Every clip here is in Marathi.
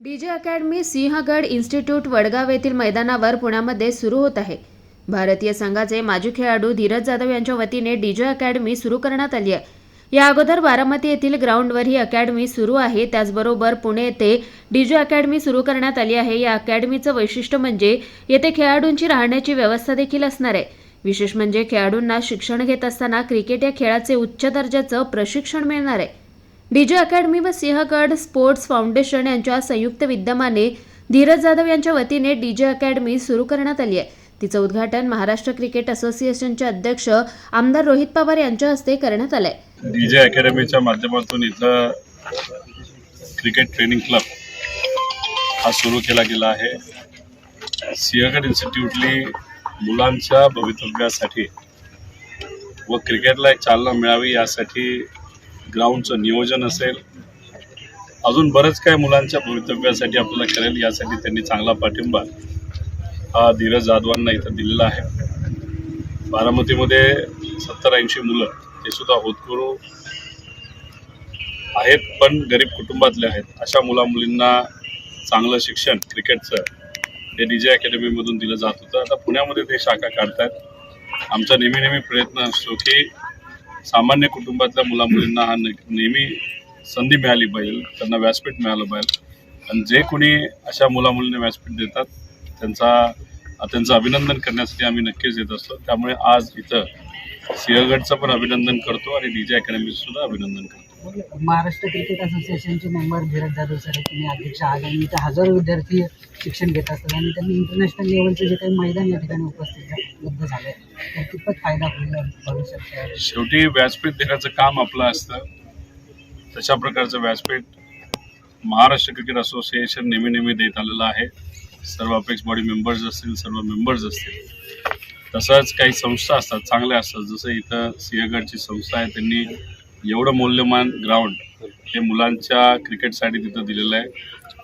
DJ academy Sinhagad institute Wadgaon येथील मैदानावर पुण्यामध्ये सुरू होत आहे. भारतीय संघाचे माजी खेळाडू धीरज जाधव यांच्या वतीने डीजे अकॅडमी सुरू करण्यात आली आहे. या अगोदर बारामती येथील ग्राउंडवर ही अकॅडमी सुरू आहे. त्याचबरोबर पुणे येथे डीजे अकॅडमी सुरू करण्यात आली आहे. या अकॅडमीचं वैशिष्ट्य म्हणजे येथे खेळाडूंची राहण्याची व्यवस्था देखील असणार आहे. विशेष म्हणजे खेळाडूंना शिक्षण घेत असताना क्रिकेट या खेळाचे उच्च दर्जाचं प्रशिक्षण मिळणार आहे. डीजे अकॅडमी व सिंहगड स्पोर्ट्स फाउंडेशन यांच्या संयुक्त विद्यमाने धीरज जाधव यांच्या वतीने डीजे अकॅडमी सुरू करण्यात आली आहे. तिचं उद्घाटन महाराष्ट्र क्रिकेट असोसिएशनचे अध्यक्ष आमदार रोहित पवार यांच्या हस्ते करण्यात आलंय. डीजे अकॅडमीच्या माध्यमातून इथं क्रिकेट ट्रेनिंग क्लब हा सुरू केला गेला आहे. सिंहगड इन्स्टिट्यूटली मुलांच्या भवितव्यासाठी व क्रिकेटला एक चालना मिळावी यासाठी ग्राउंडचं नियोजन असेल. अजून बरंच काय मुलांच्या भवितव्यासाठी आपल्याला करेल यासाठी त्यांनी चांगला पाठिंबा हा धीरज जाधवांना इथं दिलेला आहे. बारामतीमध्ये सत्तर ऐंशी मुलं ते सुद्धा होतकरू आहेत पण गरीब कुटुंबातले आहेत. अशा मुलामुलींना चांगलं शिक्षण क्रिकेटचं हे डी जे अकॅडमीमधून दिलं जात होतं. आता पुण्यामध्ये ते शाखा काढतात आमचा नेहमी नेहमी प्रयत्न असतो की सामान्य कुटुंबातल्या मुला मुलींना हा नेहमी संधी मिळाली पाहिजे त्यांना व्यासपीठ मिळालं पाहिजे आणि जे कोणी अशा मुला मुलींना व्यासपीठ देतात त्यांचा त्यांचं अभिनंदन करण्यासाठी आम्ही नक्कीच येत असतो. त्यामुळे आज इथं सिंहगडचं पण अभिनंदन करतो आणि डी जे अकॅडमीचं सुद्धा अभिनंदन करतो. महाराष्ट्र क्रिकेट असोसिएशनचे मेंबर धीरज जाधव सर तुम्ही अध्यक्ष आहात आणि इथे हजारो विद्यार्थी शिक्षण घेत असतात आणि त्यांनी इंटरनॅशनल लेवलचे जे काही मैदान या ठिकाणी उपस्थित उपलब्ध झाले तर कितपत फायदा होईल भविष्यात? शेवटी व्यासपीठ देण्याचं काम आपलं असतं. तशा प्रकारचं व्यासपीठ महाराष्ट्र क्रिकेट असोसिएशन नेहमी नेहमी देत आलेलं आहे. सर्व अपेक्स बॉडी मेंबर्स असतील सर्व मेंबर्स असतील. तसंच काही संस्था असतात चांगल्या असतात. जसं इथं सिंहगडची संस्था आहे त्यांनी एवढं मौल्यवान ग्राउंड हे मुलांच्या क्रिकेटसाठी तिथं दिलेलं आहे.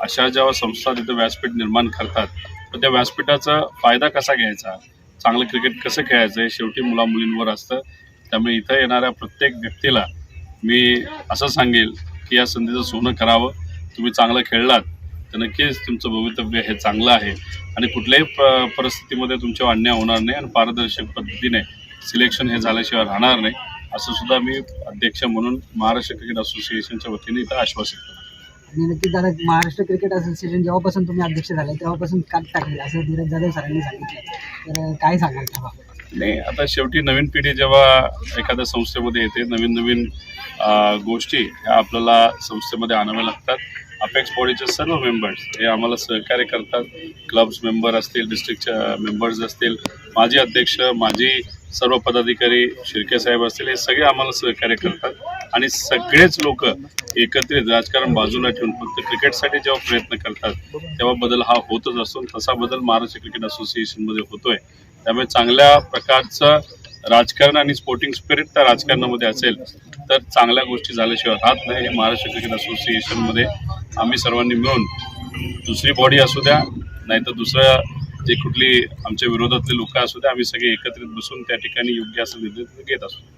अशा ज्या संस्था तिथं व्यासपीठ निर्माण करतात तर त्या व्यासपीठाचा फायदा कसा घ्यायचा? चांगलं क्रिकेट कसं खेळायचं? हे शेवटी मुला मुलींवर असतं. त्यामुळे इथं येणाऱ्या प्रत्येक व्यक्तीला मी असं सांगेल की या संधीचं सोनं करावं. तुम्ही चांगलं खेळलात तर नक्कीच तुमचं भवितव्य हे चांगलं आहे. आणि कुठल्याही प परिस्थितीमध्ये तुमच्या अन्याय होणार नाही आणि पारदर्शक पद्धतीने सिलेक्शन हे झाल्याशिवाय राहणार नाही. असं सुद्धा मी अध्यक्ष म्हणून महाराष्ट्र क्रिकेट असोसिएशनच्या वतीने इथं आश्वासित करतो आणि नक्कीच दादा महाराष्ट्र क्रिकेट असोसिएशन जेव्हापासून तुम्ही अध्यक्ष झाले तेव्हापासून काट टाकले असं धीरज जाधव सरांनी सांगितलं. तर काय सांगाल त्याबाबत? नाही आता शेवटी नवीन पिढी जेव्हा एखाद्या संस्थेमध्ये येते नवीन नवीन गोष्टी ह्या आपल्याला संस्थेमध्ये आणाव्या लागतात. अपेक्स बॉडीचे सर्व मेंबर्स हे आम्हाला सहकार्य करतात. क्लब्स मेंबर असतील डिस्ट्रिक्टच्या मेंबर्स असतील. माजी अध्यक्ष माजी सर्व पदाधिकारी शिर्के साहेब असतील हे सगळे आम्हाला सहकार्य करतात. आणि सगळेच लोक एकत्रित राजकारण बाजूला ठेवून फक्त क्रिकेटसाठी जेव्हा प्रयत्न करतात तेव्हा बदल हा होतच असून तसा बदल महाराष्ट्र क्रिकेट असोसिएशनमध्ये होतोय. त्यामुळे चांगल्या प्रकारचं राजकारण आणि स्पोर्टिंग स्पिरिट त्या राजकारणामध्ये असेल तर चांगल्या गोष्टी झाल्याशिवाय राहत नाही. हे महाराष्ट्र क्रिकेट असोसिएशनमध्ये आम्ही सर्वांनी मिळून दुसरी बॉडी असू द्या नाहीतर दुसऱ्या जे कुठली आमच्या विरोधातले लोक असू द्या आम्ही सगळे एकत्रित बसून त्या ठिकाणी योग्य असं निर्णय घेत असतो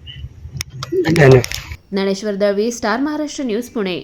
ज्ञानेश्वर दळवी स्टार महाराष्ट्र न्यूज पुणे.